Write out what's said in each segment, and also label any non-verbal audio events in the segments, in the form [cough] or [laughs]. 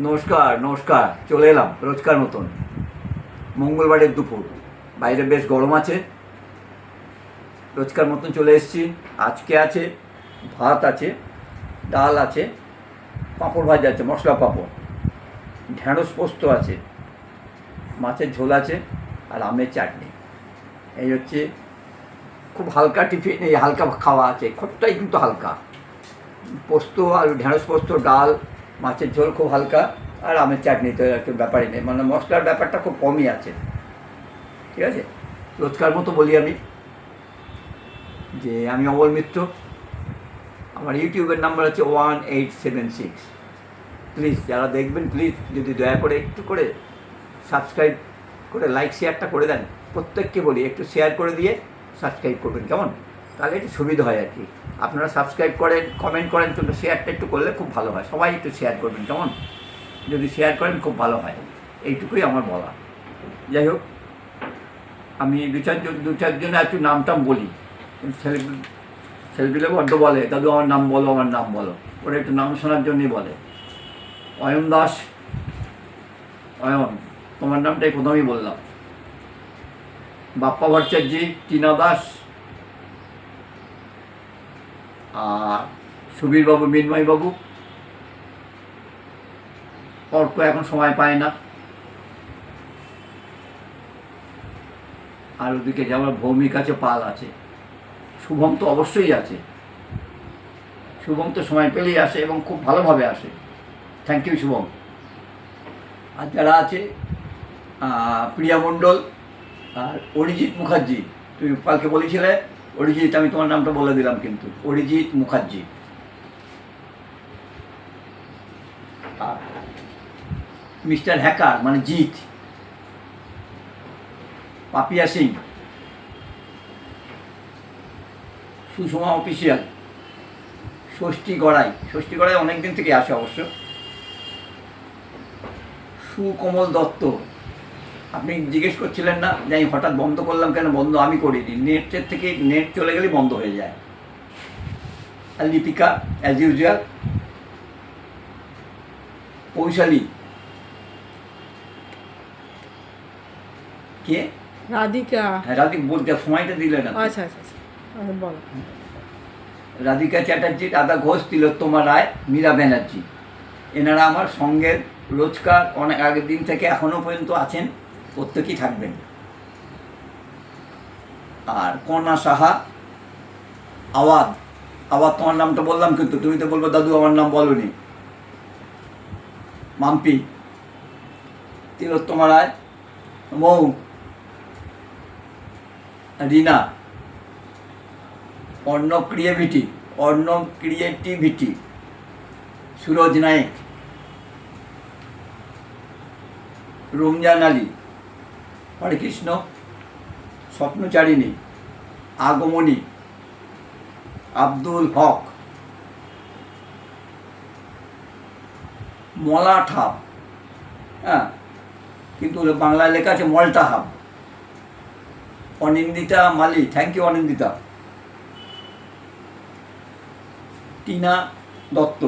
নমস্কার নমস্কার। চলে এলাম রোজকার মতন। মঙ্গলবারের দুপুর। বাইরে বেশ গরম আছে। রোজকার মতন চলে এসেছি। আজকে আছে ভাত আছে, ডাল আছে, পাঁপড় ভাজা আছে, মশলা পাঁপড়। ঢ্যাঁড়স পোস্ত আছে, মাছের ঝোল আছে, আর আমের চাটনি। এই হচ্ছে খুব হালকা টিফিন, এই হালকা খাওয়া আছে। খুবটাই কিন্তু হালকা। পোস্ত আর ঢেঁড়স পোস্ত, ডাল মাছের ঝোল খুব হালকা আর আমের চাটনি তো একটু ব্যাপারই নেই। মানে মশলার ব্যাপারটা খুব কমই আছে। ঠিক আছে? রোজকার মতো বলি আমি যে আমি অমল মিত্র। আমার ইউটিউবের নাম্বার হচ্ছে one eight seven six. Please যারা দেখবেন, প্লিজ যদি দয়া করে একটু করে সাবস্ক্রাইব করে, লাইক, শেয়ারটা করে দেন। প্রত্যেককে বলি, একটু শেয়ার করে দিয়ে সাবস্ক্রাইব করবেন। কেমন? তাহলে একটু সুবিধা হয় আর কি। আপনারা সাবস্ক্রাইব করেন কমেন্ট করেন, কিন্তু শেয়ারটা একটু করলে খুব ভালো হয়। সবাই একটু শেয়ার করবেন, কেমন? যদি শেয়ার করেন, খুব ভালো হয়। এইটুকুই আমার বলা। যাই হোক, আমি দু চারজন দু চারজনে একটু নাম টাম বলি ছেলে, ছেলেপিলে বড্ড বলে, দাদু, আমার নাম বলো, আমার নাম বলো। ওরা একটু নাম শোনার জন্যই বলে। অয়ন দাস। অয়ন, তোমার নামটাই প্রথমেই বললাম। বাপ্পা ভট্টাচার্যি, টিনা দাস। সুবীরবাবু, মিন্ময়বাবু। অল্প এখন সময় পায় না। আর ওদিকে যেমন ভৌমিক আছে, পাল আছে। শুভম তো অবশ্যই আছে। শুভম তো সময় পেলেই আসে এবং খুব ভালোভাবে আসে। Thank you Shubham. আর যারা আছে প্রিয়া মণ্ডল আর অরিজিৎ মুখার্জি তুমি পালকে বলেছিলে? অরিজিৎ, আমি তোমার নামটা বলে দিলাম কিন্তু। অরিজিৎ মুখার্জি। আর মিস্টার হ্যাকার মানে জিৎ। পাপিয়া সিং। সুষমা অফিসিয়াল। ষষ্ঠী গড়াই। ষষ্ঠী গড়াই অনেক দিন থেকে আসে অবশ্য। সুকমল দত্ত। আপনি জিজ্ঞেস করছিলেন না যে আমি হঠাৎ বন্ধ করলাম কেন? বন্ধ আমি করিনি। নেটের থেকে নেট চলে গেলে বন্ধ হয়ে যায়। Lipika as usual Poushali. কে? রাধিকা। হ্যাঁ রাধিক বলতে সময়টা দিলে না। আচ্ছা আচ্ছা আচ্ছা। আচ্ছা, বলো। রাধিকা চ্যাটার্জি রাধা ঘোষ তিলোত্তমা রায় মীরা ব্যানার্জি। এনারা আমার সঙ্গের রোজকার অনেক আগের দিন থেকে এখনও পর্যন্ত আছেন। প্রত্যেকেই থাকবেন। আর কণা সাহা আওয়াজ আওয়াজ তোমার নামটা বললাম কিন্তু, তুমি তো বলব, দাদু, আমার নাম বলনি। মাম্পি, তিলোত্তমা রায়, মৌ, রিনা অর্ণব ক্রিয়েভিটি অর্ণব ক্রিয়েটিভিটি সুরজ নায়েক রমজান আলী হরে কৃষ্ণ, স্বপ্নচারিণী, আগমনী, আব্দুল হক মলা ঠাপ হ্যাঁ কিন্তু বাংলায় লেখা আছে মলটা hub Anindita Mali thank you Anindita. Tina Dutta,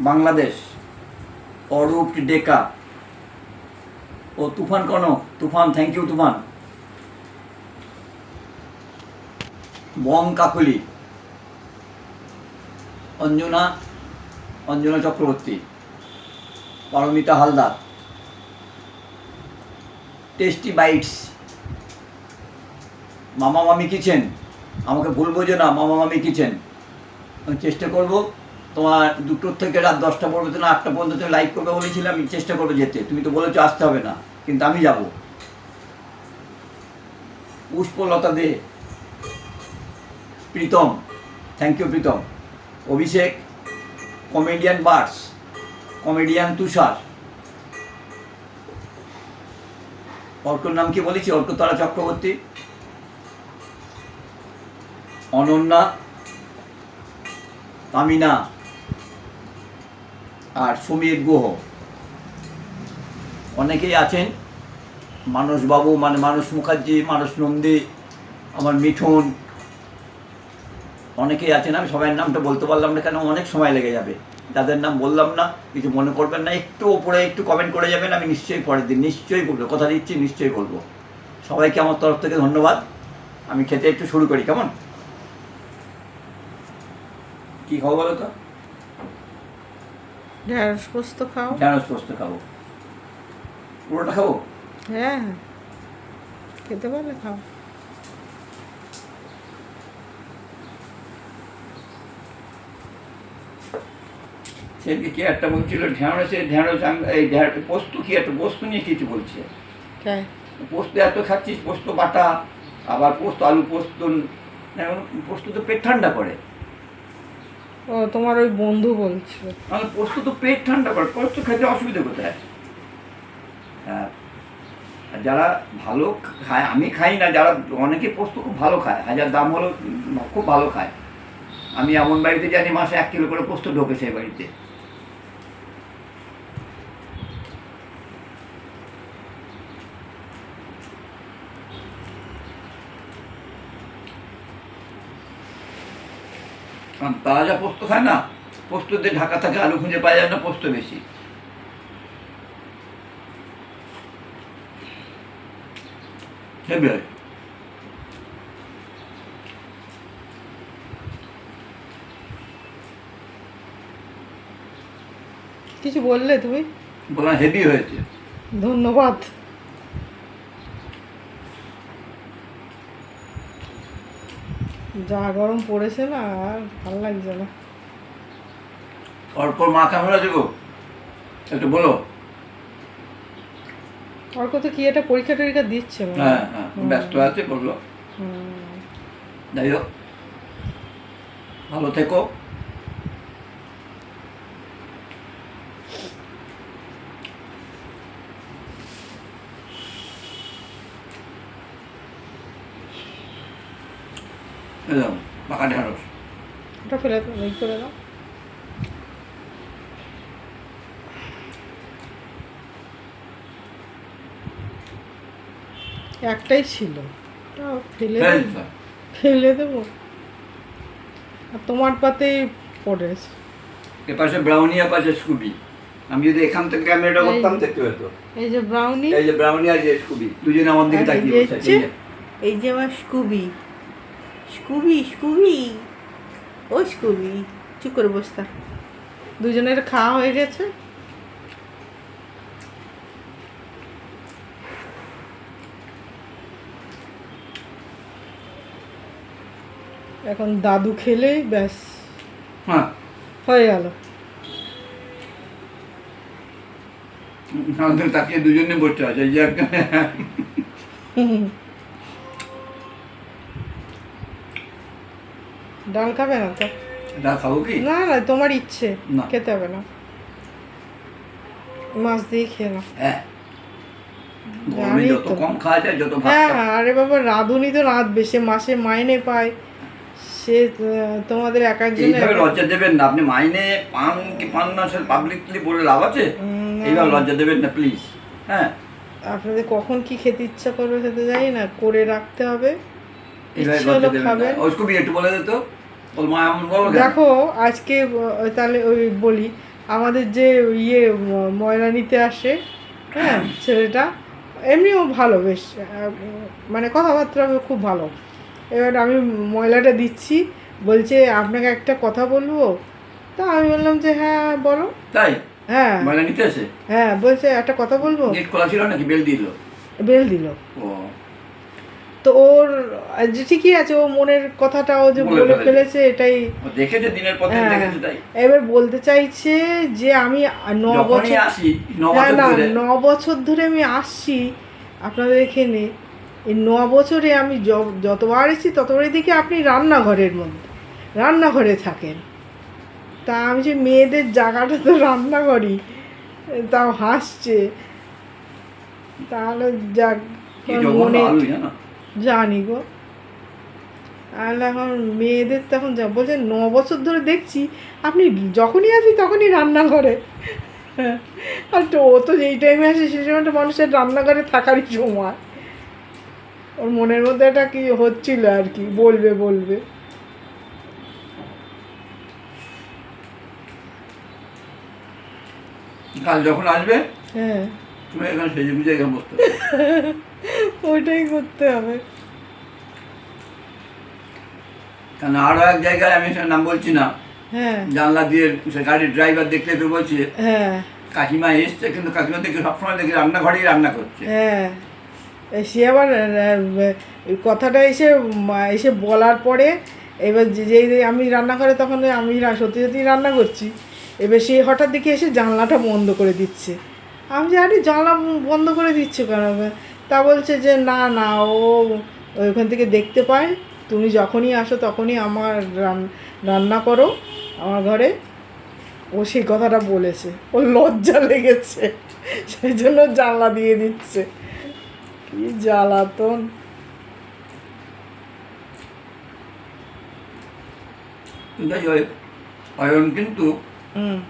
Bangladesh, Arup Deka O Tufan Kanak Tufan thank you Tufan. Bong Kakuli. Anjana Anjana Chakraborty. Paromita Haldar. Tasty bites Mama Mami kitchen আমাকে ভুল বোঝো না, মামা মামি কিচেন আমি চেষ্টা করব তোমার দুটোর থেকে রাত দশটা পর্যন্ত না আটটা পর্যন্ত তুমি লাইভ করবে বলেছিলাম আমি চেষ্টা করব যেতে। তুমি তো বলেছ আসতে হবে না, কিন্তু আমি যাব। Pushpalata De. Pritam thank you Pritam. Abhishek comedian bars comedian Tushar. অর্কর নাম কি বলেছি? অর্কতলা চক্রবর্তী। অনন্যা, তামিনা। আর সমীর গুহ। অনেকেই আছেন মানসবাবু মানে মানস মুখার্জি, মানস নন্দী, আমার মিঠুন। অনেকেই আছেন, আমি সবাই নামটা বলতে পারলাম না কেন, অনেক সময় লেগে যাবে। যাদের নাম বললাম না, কিছু মনে করবেন না, একটু ওপরে একটু কমেন্ট করে যাবেন, আমি নিশ্চয়ই পরের দিন নিশ্চয়ই বলব, কথা দিচ্ছি, নিশ্চয়ই বলব। সবাইকে আমার তরফ থেকে ধন্যবাদ। আমি খেতে একটু শুরু করি, কেমন? কি খাব বলো তো? ঢ্যাঁড়স পোস্ত খাও। ঢ্যাঁড়স পোস্ত খাব। পুরোটা খাব? হ্যাঁ। খেতে পারলে খাও। সেদিকে কি একটা বলছিল ঢ্যাঁড়স আম- এই ঢ্যাঁড় পোস্ত কি একটা পোস্ত নিয়ে কিছু বলছে? পোস্ত এত খাচ্ছিস পোস্ত বাটা আবার পোস্ত আলু পোস্ত পোস্ত তো পেট ঠান্ডা করে। ও, তোমার ওই বন্ধু বলছে মানে পোস্ত তো পেট ঠান্ডা করে, পোস্ত খেতে অসুবিধা কোথায়? হ্যাঁ। যারা ভালো খায়, আমি খাই না, যারা অনেকে পোস্ত খুব ভালো খায়, হাজার দাম হলো খুব ভালো খায়। আমি এমন বাড়িতে জানি মাসে এক কিলো করে পোস্ত ঢোকে সেই বাড়িতে। যা পোস্ত খায় না পোস্ত দিয়ে ঢাকা থাকে আলু খুঁজে পাওয়া যায় না পোস্ত বেশি। হেবি হয়। কিছু বললে তুমি? বললাম হেভি হয়েছে। ধন্যবাদ। যা গরম পড়েছে না আর ভালো লাগছে না। অর্কর মাথা কেমন আছে গো? একটু বলো। অর্ক তো কি একটা পরীক্ষা টরীক্ষা দিচ্ছে হ্যাঁ। হ্যাঁ ব্যস্ত আছে বলল। হুম। যাই হোক। ভালো থেকো। এই দাও, পাকা ঢেঁড়স ওটা ফেলে দাও, করে দাও একটাই ছিল ফেলে ফেলে দেব-। ফেলে আর তোমার পাতেই পড়েছে এ পাশে ব্রাউনি আর পাশে স্কুবি আমি যদি এখান থেকে ক্যামেরাটা করতাম দেখতে পেতো এই যে ব্রাউনি এই যে ব্রাউনি আর যে স্কুবি দুজনে আমার দিকে তাকিয়ে বসে। এই যে আমার স্কুবি স্কুবি স্কুবি। ও স্কুবি। চুপ করে বসতা দুজনের খাওয়া হয়ে গেছে। এখন দাদু খেলেই ব্যাস। হ্যাঁ হয়ে গেল। তাকিয়ে দুজনে বসে আছে যে। [laughs] ডাল খাবে না তো? ডাল খাব কি? না না তোমার ইচ্ছে। না। খেতে হবে না। মাছ দিয়ে খেয়ে নাও। হ্যাঁ। গরমে যত কম খাওয়া যায় যত ভাত হ্যাঁ আরে বাবা রাঁধুনি তো রাঁধবে সে মাসে মাইনে পায়। সে তোমাদের এক একজনের এইভাবে লজ্জা দেবেন না। আপনি মাইনে পান কি পান না সে পাবলিকলি বলে লাভ আছে। এইভাবে লজ্জা দেবেন না প্লিজ হ্যাঁ। আপনাদের কখন কি খেতে ইচ্ছা করবে সেটা জানি না করে রাখতে হবে। ইচ্ছে হলো খাবেন। একটু বলে দিত দেখো আজকে তাহলে ওই বলি আমাদের যে ইয়ে ম- ময়লা নিতে আসে হ্যাঁ ছেলেটা এমনিও ভালো বেশ মানে কথাবার্তা খুব ভালো। এবার আমি ময়লাটা দিচ্ছি বলছে আপনাকে একটা কথা বলব? তা আমি বললাম যে হ্যাঁ বলো। তাই? হ্যাঁ। ময়লা নিতে আসে হ্যাঁ বলছে একটা কথা বলব? গেট খোলা ছিল নাকি? বেল দিল? বেল দিল। ও। তো ওর যে ঠিকই আছে ও মনের কথাটা ও যে বলে ফেলেছে। এটাই। দেখেছে দিনের দিন হ্যাঁ। দেখেছে তাই? এবার বলতে চাইছে যে আমি ন বছর আসি ন না বছর না বছর ধরে আমি আসছি আপনাদের এখানে এই ন বছরে আমি যতবার এসেছি ততবারই দেখি আপনি রান্নাঘরের মধ্যে রান্নাঘরে থাকেন। তা আমি যে মেয়েদের জায়গাটা তো রান্নাঘরই তাও হাসছে। তাহলে যাক মনে জানো গো। আর এখন মেয়েদের তখন যা বলছে ন বছর ধরে দেখছি আপনি যখনই আসি তখনই রান্নাঘরে। আর তো ও তো যেই টাইমে আসে সেই সময়টা মানুষের রান্নাঘরে থাকারই সময়। ওর মনের মধ্যে একটা কি হচ্ছিল আর কি বলবে বলবে। কাল যখন আসবে হ্যাঁ। তুমি এখানে সেজে গুজে এখানে বসতে [laughs] ওইটাই করতে হবে। কারণ আরও এক জায়গায় আমি সে নাম বলছি না। হ্যাঁ। জানলা দিয়ে সে গাড়ির ড্রাইভার দেখতে পেয়ে বলছে হ্যাঁ। কাকিমা এসছে কিন্তু কাকিমা দেখে সবসময় দেখি রান্নাঘরেই রান্না করছে। হ্যাঁ। সে আবার কথাটা এসে এসে বলার পরে এবার যে যেই আমি রান্না করে তখন আমি সত্যি সত্যি রান্না করছি। এবার সে হঠাৎ দেখে এসে জানলাটা বন্ধ করে দিচ্ছে। আমি যে আরে জানলা বন্ধ করে দিচ্ছে কেন? তা বলছে যে না না ও ওইখান থেকে দেখতে পায়। তুমি যখনই আসো তখনই আমার রান- রান্না করো আমার ঘরে। ও সেই কথাটা বলেছে। ওর লজ্জা লেগেছে। সেই জন্য জানলা দিয়ে দিচ্ছে। কি জ্বালাতন। অয়ন কিন্তু হুম।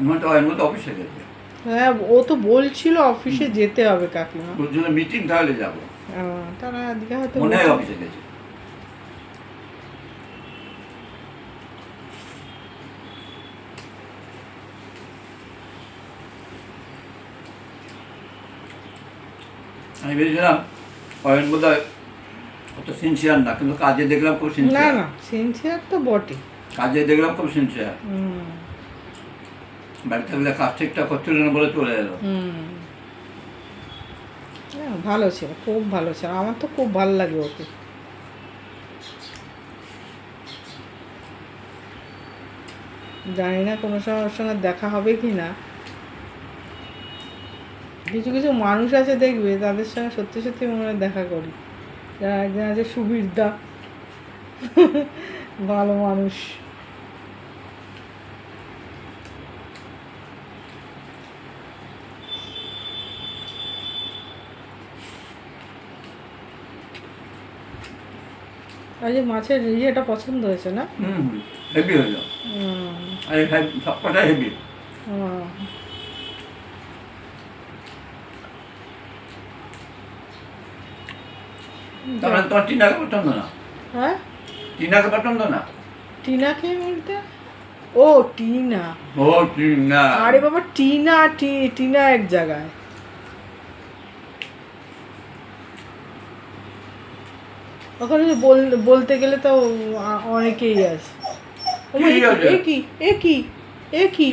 আমার তো অয়ন মতো অফিসে গেছে। হ্যাঁ ও তো বলছিল অফিসে যেতে হবে কাকিমা বলছিল মিটিং তাহলে যাব। তারা আজকে হয়তো মনে হয় অফিসে গেছে। আমি ভেবেছিলাম অয়ন বোধ হয় অত সিনসিয়ার না কিন্তু কাজে দেখলাম খুব না সিনসিয়ার না সিনসিয়ার তো বটে কাজে দেখলাম খুব সিনসিয়ার হুম। বাড়ি থাকলে কাজ ঠিকঠাক করছিল না বলে চলে এলো। ভালো ছিল, খুব ভালো ছিল। আমার তো খুব ভালো লাগে ওকে। জানি না কোনো সময় ওর সঙ্গে দেখা হবে কি না। কিছু কিছু মানুষ আছে দেখবে, তাদের সঙ্গে সত্যি সত্যি মনে দেখা করি। যারা একজন আছে সুবীর দা ভালো মানুষ। আর যে মাছের ইয়েটা পছন্দ হয়েছে না? হুম হেভি হলো আর সবকটাই হেভি তোমার টিনাকে পছন্দ না? হ্যাঁ? টিনাকে পছন্দ না? টিনাকে বলতে? ও টিনা। ও টিনা। আরে বাবা টিনা টি- টিনা এক জায়গায়। ওখানে বল- বলতে গেলে তো অনেকেই আছে। এ কি এ কি এ কি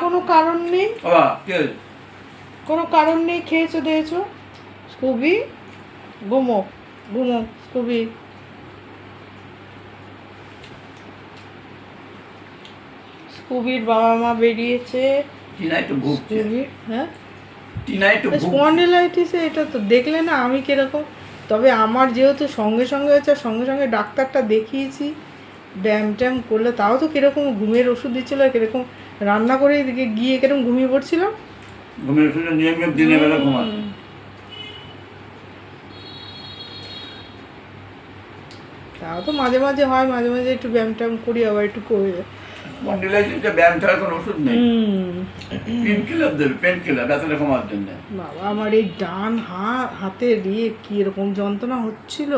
কোনো কারণ নেই? বাবা কোনো কারণ নেই? খেয়েছো দিয়েছ? স্কুবি? ঘুমো ঘুমো স্কুবি। স্কুবির বাবা মা বেরিয়েছে। স্কুবি হ্যাঁ? স্পন্ডিলাইটিসে এটা তো দেখলে না আমি কীরকম তবে আমার যেহেতু সঙ্গে সঙ্গে হয়েছে আর সঙ্গে সঙ্গে ডাক্তারটা দেখিয়েছি ব্যায়াম ট্যাম করলে তাও তো কীরকম ঘুমের ওষুধ দিচ্ছিল আর কীরকম রান্না করে এদিকে গিয়ে কীরকম ঘুমিয়ে দিনের বেলা ঘুমাতে। তাও তো মাঝে মাঝে হয় মাঝে মাঝে একটু ব্যায়াম ট্যায়াম করি আবার একটু করে ব্যায়াম ছাড়া কোনো ওষুধ নেই। পেন কিলার দেবে পেন কিলার ব্যথাটা কমার জন্য। বাবা আমার এই ডান হা হাতে দিয়ে কী এরকম যন্ত্রণা হচ্ছিল?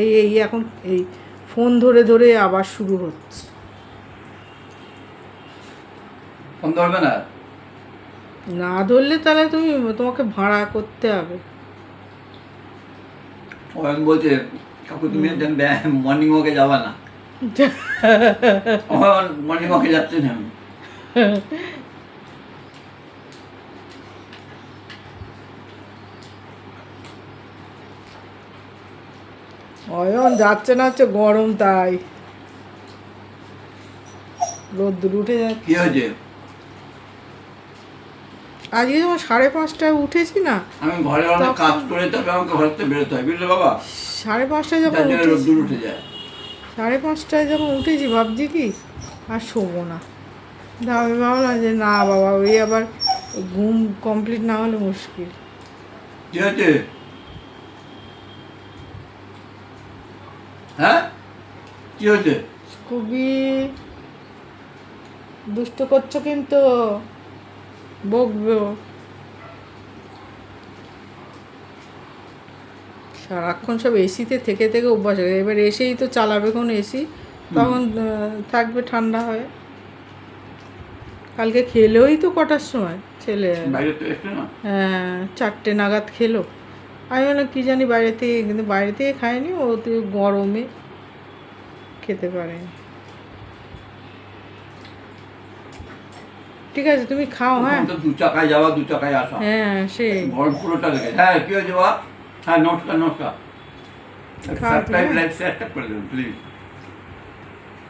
এই এই এখন এই ফোন ধরে ধরে আবার শুরু হচ্ছে। ফোন ধরবে না? না ধরলে তাহলে তুমি তোমাকে ভাড়া করতে হবে। অয়ন বলছে কাকু তুমি মর্নিং ওয়াকে যাবা না। যাচ্ছে না আমি। অয়ন যাচ্ছে না হচ্ছে গরম তাই। রোদ্দুর উঠে যাচ্ছে। কি হয়েছে? আজকে যখন সাড়ে পাঁচটায় উঠেছি না। আমি ঘরে অনেক কাজ করে তবে আমাকে ঘর থেকে বেরোতে হয় বুঝলে বাবা? সাড়ে পাঁচটায় যখন রোদ্দুর উঠে যায়। সাড়ে পাঁচটায় যখন উঠেছি ভাবছি কি আর শোবো না। আমি ভাবলাম যে না বাবা ওই আবার ঘুম কমপ্লিট না হলে মুশকিল। হ্যাঁ? কি হয়েছে? খুবই দুষ্ট করছ কিন্তু বকবো সারাক্ষণ সব এসিতে থেকে থেকে অভ্যাস হয়ে এবার এসেই তো চালাবে কোন এসি তখন থাকবে ঠান্ডা হয়। কালকে খেলোই তো কটার সময় ছেলে। হ্যাঁ চারটে নাগাদ খেলো। আমি বললাম কী জানি বাইরে থেকে কিন্তু বাইরে থেকে খায়নি ও তো গরমে খেতে পারেনি। ঠিক আছে তুমি খাও হ্যাঁ। দু চাকায় যাওয়া দু চাকায় আসা। হ্যাঁ সেই। গরম পুরোটা লেগে হ্যাঁ কি হয়েছে বাবা হ্যাঁ নমস্কার নমস্কার খাওয়া তো, সাবস্ক্রাইব হ্যাঁ। লাইক শেয়ারটা করে দেবেন প্লিজ